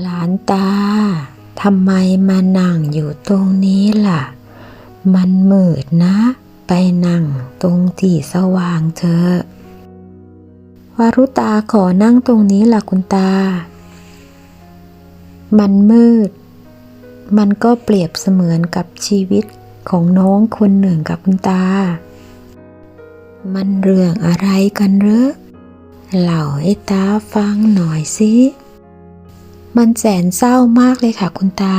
หลานตา ทำไมมานั่งอยู่ตรงนี้ล่ะ มันมืดนะ ไปนั่งตรงที่สว่างเถอะวารุตาขอนั่งตรงนี้ล่ะคุณตา มันมืด มันก็เปรียบเสมือนกับชีวิตของน้องคนหนึ่งกับคุณตา มันเรื่องอะไรกันเหรอเล่าให้ตาฟังหน่อยสิ มันแสนเศร้ามากเลยค่ะคุณตา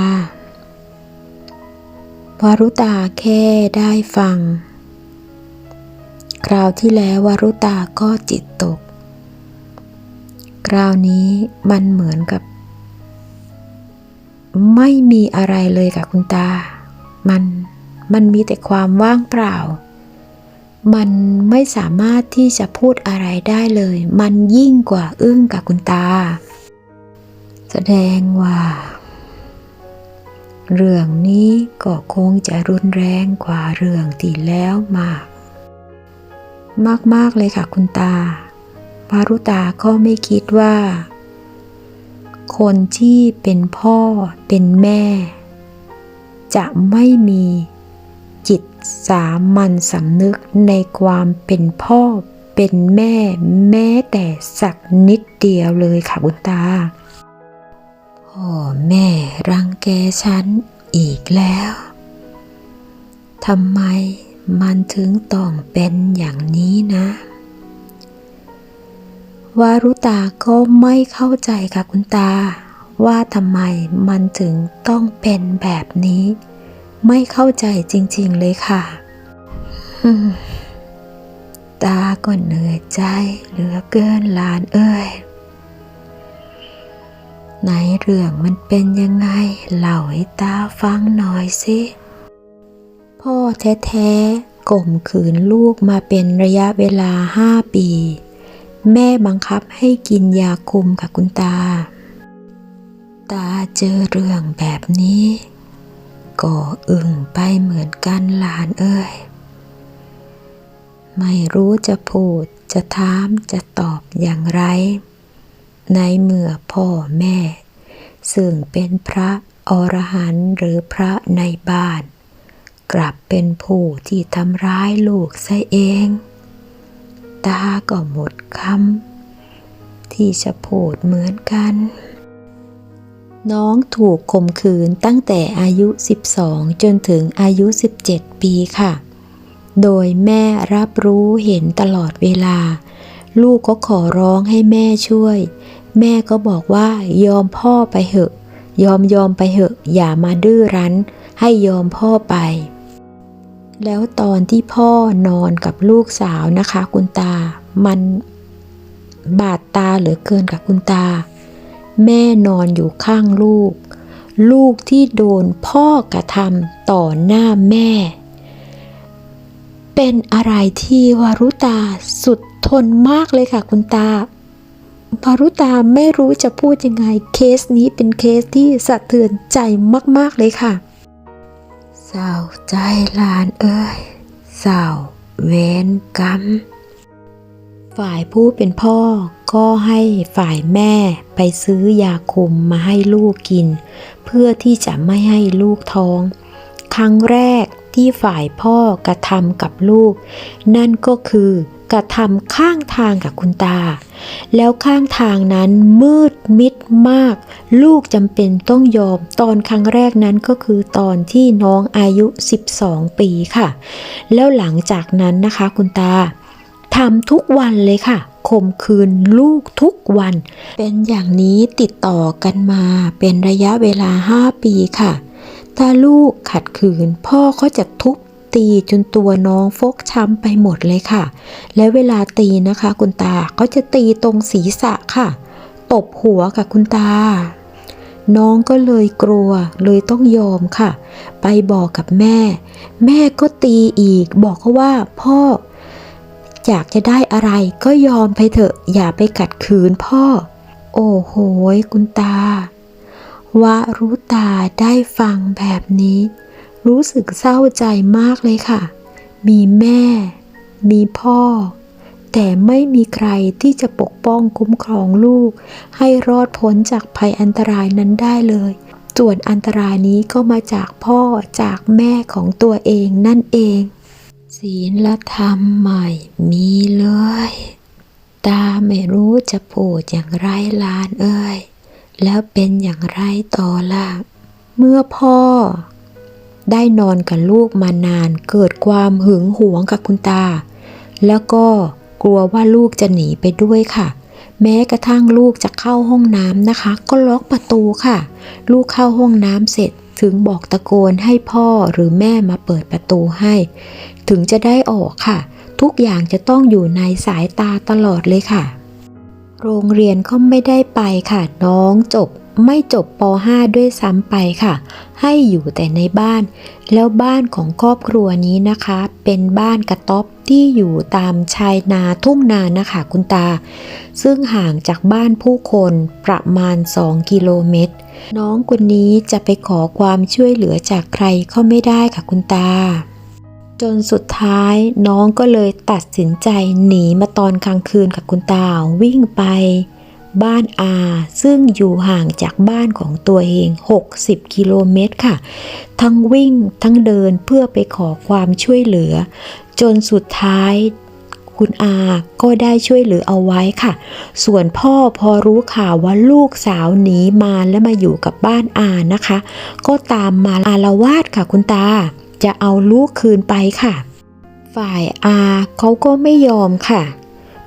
วารุตาแค่ได้ฟัง คราวที่แล้ววารุตาก็จิตตก คราวนี้มันเหมือนกับ ไม่มีอะไรเลยค่ะคุณตา มันมันมีแต่ความว่างเปล่า มันไม่สามารถที่จะพูดอะไรได้เลย มันยิ่งกว่าอึ้งกับคุณตา แสดงว่า เรื่องนี้ก็คงจะรุนแรงกว่าเรื่องที่แล้วมาก มาก ๆ เลยค่ะคุณตาปารุตาก็ไม่คิดว่า คนที่เป็นพ่อเป็นแม่ จะไม่มีจิตสามัญสำนึกในความเป็นพ่อเป็นแม่แม้แต่สักนิดเดียวเลยค่ะคุณตา พ่อแม่รังแกฉันอีกแล้ว ทำไมมันถึงต้องเป็นอย่างนี้นะวารุตาก็ไม่เข้าใจค่ะคุณตา ว่าทำไมมันถึงต้องเป็นแบบนี้ ไม่เข้าใจจริงๆเลยค่ะ ตาก็เหนื่อยใจเหลือเกินหลานเอ้ย ไหนเรื่องมันเป็นยังไงเล่าให้ตาฟังหน่อยสิ พ่อแท้ๆก่มขืนลูกมาเป็นระยะเวลาห้าปี แม่บังคับให้กินยาคุมกับคุณตา ตาเจอเรื่องแบบนี้ ก็อึ่งไปเหมือนกันหลานเอ้ย ไม่รู้จะพูดจะถามจะตอบอย่างไร ในเมื่อพ่อแม่ ซึ่งเป็นพระอรหันต์หรือพระในบ้าน กลับเป็นผู้ที่ทำร้ายลูกซะเอง ตาก็หมดคำที่จะพูดเหมือนกัน น้องถูกข่มขืนตั้งแต่อายุ 12 จนถึงอายุ 17 ปีค่ะ โดยแม่รับรู้เห็นตลอดเวลา ลูกก็ขอร้องให้แม่ช่วย แม่ก็บอกว่ายอมพ่อไปเหอะ ยอมยอมไปเหอะ อย่ามาดื้อรั้น ให้ยอมพ่อไป แล้วตอนที่พ่อนอนกับลูกสาวนะคะ คุณตา มันบาดตาเหลือเกินกับคุณตา แม่นอนอยู่ข้างลูก ลูกที่โดนพ่อกระทำต่อหน้าแม่ เป็นอะไรที่วารุตาสุดทนมากเลยค่ะคุณตา วารุตาไม่รู้จะพูดยังไงเคสนี้เป็นเคสที่สะเทือนใจมาก ๆ เลยค่ะ เศร้าใจลานเอ้ย เศร้าเวรกรรม ฝ่ายผู้เป็นพ่อก็ให้ฝ่ายแม่ไปซื้อยาคุมมาให้ลูกกิน เพื่อที่จะไม่ให้ลูกท้อง ครั้งแรก ที่ฝ่ายพ่อกระทำกับลูก นั่นก็คือกระทำข้างทางกับคุณตา แล้วข้างทางนั้นมืดมิดมาก ลูกจำเป็นต้องยอมตอนครั้งแรกนั้นก็คือตอนที่น้องอายุ 12 ปีค่ะ แล้วหลังจากนั้นนะคะคุณตาทำทุกวันเลยค่ะข่มขืนลูกทุกวัน เป็นอย่างนี้ติดต่อกันมาเป็นระยะเวลา 5 ปีค่ะ ถ้าลูกขัดขืน พ่อเขาจะทุบตีจนตัวน้องฟกช้ำไปหมดเลยค่ะ และเวลาตีนะคะ คุณตาเขาจะตีตรงศีรษะค่ะ ตบหัวกับคุณตา น้องก็เลยกลัวเลยต้องยอมค่ะ ไปบอกกับแม่ แม่ก็ตีอีก บอกเขาว่าพ่ออยากจะได้อะไรก็ยอมไปเถอะ อย่าไปกัดขืนพ่อ โอ้โหคุณตา วารุตาได้ฟังแบบนี้ รู้สึกเศร้าใจมากเลยค่ะ มีแม่ มีพ่อ แต่ไม่มีใครที่จะปกป้องคุ้มครองลูก ให้รอดพ้นจากภัยอันตรายนั้นได้เลยส่วนอันตรายนี้ก็มาจากพ่อจากแม่ของตัวเองนั่นเอง ศีลธรรมใหม่มีเลย ตาไม่รู้จะพูดอย่างไรลานเอ้ย แล้วเป็นอย่างไรต่อล่ะ เมื่อพ่อ ได้นอนกับลูกมานานเกิดความหึงหวงกับคุณตา แล้วก็กลัวว่าลูกจะหนีไปด้วยค่ะ แม้กระทั่งลูกจะเข้าห้องน้ำนะคะ ก็ล็อกประตูค่ะ ลูกเข้าห้องน้ำเสร็จถึงบอกตะโกนให้พ่อหรือแม่มาเปิดประตูให้ ถึงจะได้ออกค่ะ ทุกอย่างจะต้องอยู่ในสายตาตลอดเลยค่ะ โรงเรียนก็ไม่ได้ไปค่ะน้องจบไม่จบป .5 ด้วยซ้ำไปค่ะ ให้อยู่แต่ในบ้าน แล้วบ้านของครอบครัวนี้นะคะ เป็นบ้านกระต๊อบที่อยู่ตามชายนาทุ่งนานะคะคุณตา ซึ่งห่างจากบ้านผู้คนประมาณ 2 กิโลเมตร น้องคนนี้จะไปขอความช่วยเหลือจากใครก็ไม่ได้ค่ะคุณตา จนสุดท้ายน้องก็เลยตัดสินใจหนีมาตอนกลางคืนกับคุณตาวิ่งไป บ้านอาซึ่งอยู่ห่างจากบ้านของตัวเอง 60 กิโลเมตรค่ะ ทั้งวิ่งทั้งเดินเพื่อไปขอความช่วยเหลือ จนสุดท้ายคุณอาก็ได้ช่วยเหลือเอาไว้ค่ะ ส่วนพ่อพอรู้ข่าวว่าลูกสาวหนีมาและมาอยู่กับบ้านอานะคะ ก็ตามมาอารวาสค่ะคุณตา จะเอาลูกคืนไปค่ะ ฝ่ายอาเขาก็ไม่ยอมค่ะ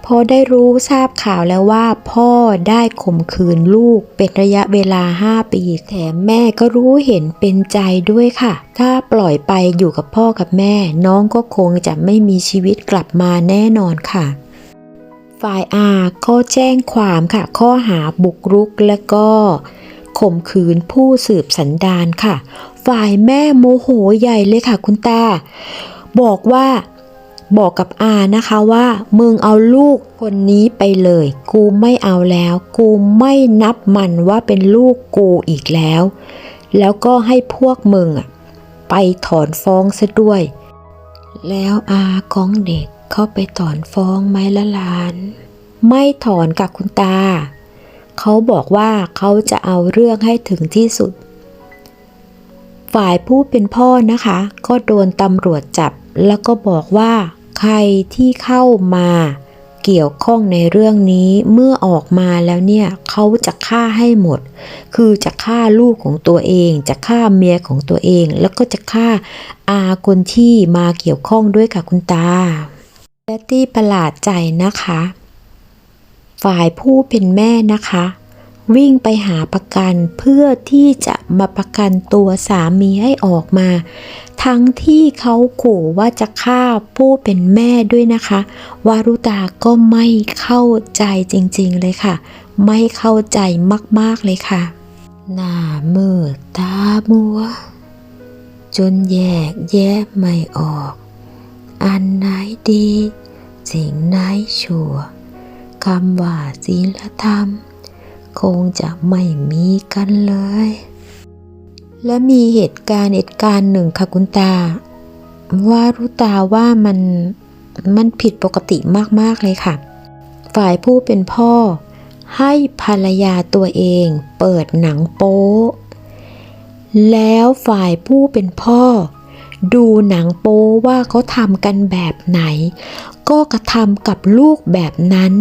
พอได้รู้ทราบข่าวแล้วว่าพ่อได้ข่มขืนลูกเป็นระยะเวลา5ปีแถมแม่ก็รู้เห็นเป็นใจด้วยค่ะ ถ้าปล่อยไปอยู่กับพ่อกับแม่ น้องก็คงจะไม่มีชีวิตกลับมาแน่นอนค่ะ ฝ่ายอาก็แจ้งความค่ะ ข้อหาบุกรุกและก็ข่มขืนผู้สืบสันดานค่ะ ฝ่ายแม่โมโหใหญ่เลยค่ะคุณตา บอกว่าบอกกับอานะคะว่า มึงเอาลูกคนนี้ไปเลย กูไม่เอาแล้ว กูไม่นับมันว่าเป็นลูกกูอีกแล้ว แล้วก็ให้พวกมึงอะไปถอนฟ้องซะด้วย แล้วอาของเด็กเข้าไปถอนฟ้องไหมละหลาน ไม่ถอนกับคุณตา เขาบอกว่าเขาจะเอาเรื่องให้ถึงที่สุด ฝ่ายผู้เป็นพ่อนะคะ ก็โดนตำรวจจับ แล้วก็บอกว่า ใครที่เข้ามาเกี่ยวข้องในเรื่องนี้เมื่อออกมาแล้วเนี่ยเขาจะฆ่าให้หมด คือจะฆ่าลูกของตัวเอง จะฆ่าเมียของตัวเอง แล้วก็จะฆ่าอาคนที่มาเกี่ยวข้องด้วยค่ะคุณตาและที่ประหลาดใจนะคะ ฝ่ายผู้เป็นแม่นะคะ วิ่งไปหาประกันเพื่อที่จะมาประกันตัวสามีให้ออกมา ทั้งที่เขาขู่ว่าจะฆ่าผู้เป็นแม่ด้วยนะคะ วารุตาก็ไม่เข้าใจจริงๆเลยค่ะ ไม่เข้าใจมากๆเลยค่ะ หน้ามืดตามัว จนแยกแยะไม่ออก อันไหนดี สิ่งไหนชั่วคำว่าศีลธรรม คงจะไม่มีกันเลย และมีเหตุการณ์เหตุการณ์หนึ่งค่ะคุณตา ว่ารุตาว่ามันมันผิดปกติมาก ๆ เลยค่ะ ฝ่ายผู้เป็นพ่อ ให้ภรรยาตัวเองเปิดหนังโป๊แล้วฝ่ายผู้เป็นพ่อ ดูหนังโป๊ว่าเขาทำกันแบบไหน ก็กระทำกับลูกแบบนั้น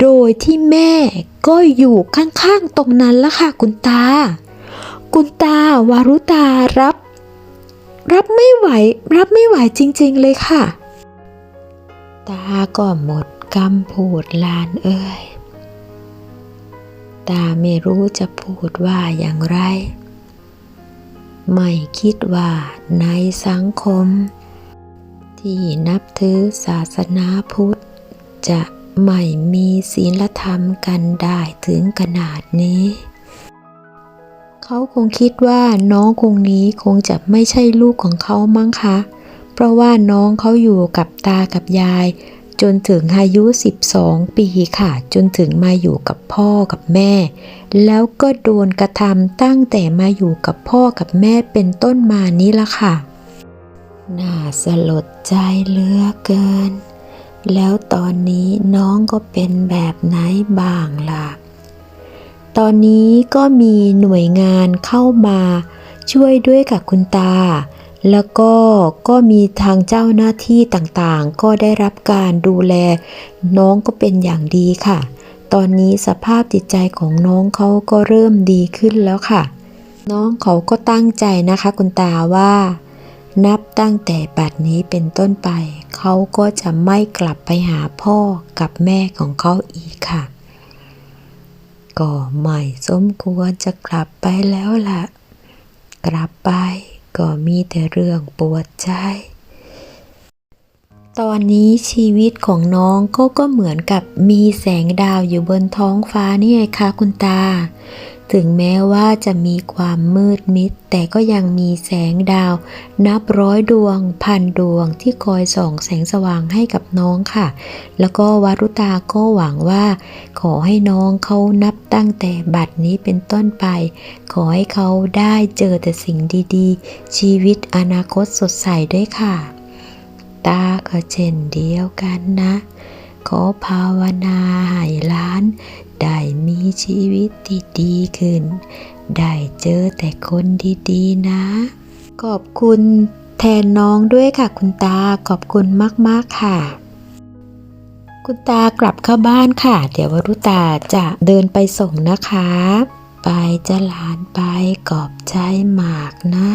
โดยที่แม่ก็อยู่ข้างๆตรงนั้นละค่ะคุณตา คุณตาวารุตารับ รับไม่ไหว รับไม่ไหวจริงๆเลยค่ะ ตาก็หมดคำพูดลานเอ้ย ตาไม่รู้จะพูดว่าอย่างไร ไม่คิดว่าในสังคม ที่นับถือศาสนาพุทธจะ ไม่มีศีลธรรมกันได้ถึงขนาดนี้ เขาคงคิดว่าน้องคงนี้คงจะไม่ใช่ลูกของเขามั้งคะ เพราะว่าน้องเขาอยู่กับตากับยาย จนถึงอายุ 12 ปีค่ะ จนถึงมาอยู่กับพ่อกับแม่ แล้วก็โดนกระทำตั้งแต่มาอยู่กับพ่อกับแม่เป็นต้นมานี้ละค่ะ น่าสลดใจเหลือเกิน แล้วตอนนี้น้องก็เป็นแบบไหนบ้างล่ะ ตอนนี้ก็มีหน่วยงานเข้ามาช่วยด้วยกับคุณตา แล้วก็ก็มีทางเจ้าหน้าที่ต่างๆ ก็ได้รับการดูแล น้องก็เป็นอย่างดีค่ะ ตอนนี้สภาพจิตใจของน้องเขาก็เริ่มดีขึ้นแล้วค่ะ น้องเขาก็ตั้งใจนะคะคุณตาว่า นับตั้งแต่บัดนี้เป็นต้นไป เขาก็จะไม่กลับไปหาพ่อกับแม่ของเขาอีกค่ะ ก็ไม่สมควรจะกลับไปแล้วล่ะ กลับไปก็มีแต่เรื่องปวดใจตอนนี้ชีวิตของน้องก็ก็เหมือนกับมีแสงดาวอยู่บนท้องฟ้านี่ไงคะคุณตา ถึงแม้ว่าจะมีความมืดมิด แต่ก็ยังมีแสงดาว นับร้อยดวง พันดวงที่คอยส่องแสงสว่างให้กับน้องค่ะ แล้วก็วารุตาก็หวังว่า ขอให้น้องเขานับตั้งแต่บัดนี้เป็นต้นไป ขอให้เขาได้เจอแต่สิ่งดีๆ ชีวิตอนาคตสดใสด้วยค่ะ ตาก็เช่นเดียวกันนะขอภาวนาให้ล้าน ได้มีชีวิตที่ดีขึ้น ได้เจอแต่คนดีๆนะ ขอบคุณแทนน้องด้วยค่ะคุณตาขอบคุณมากๆค่ะ คุณตากลับเข้าบ้านค่ะ เดี๋ยววรุตาจะเดินไปส่งนะคะ ไปจะหลานไปกอบใจหมากนะ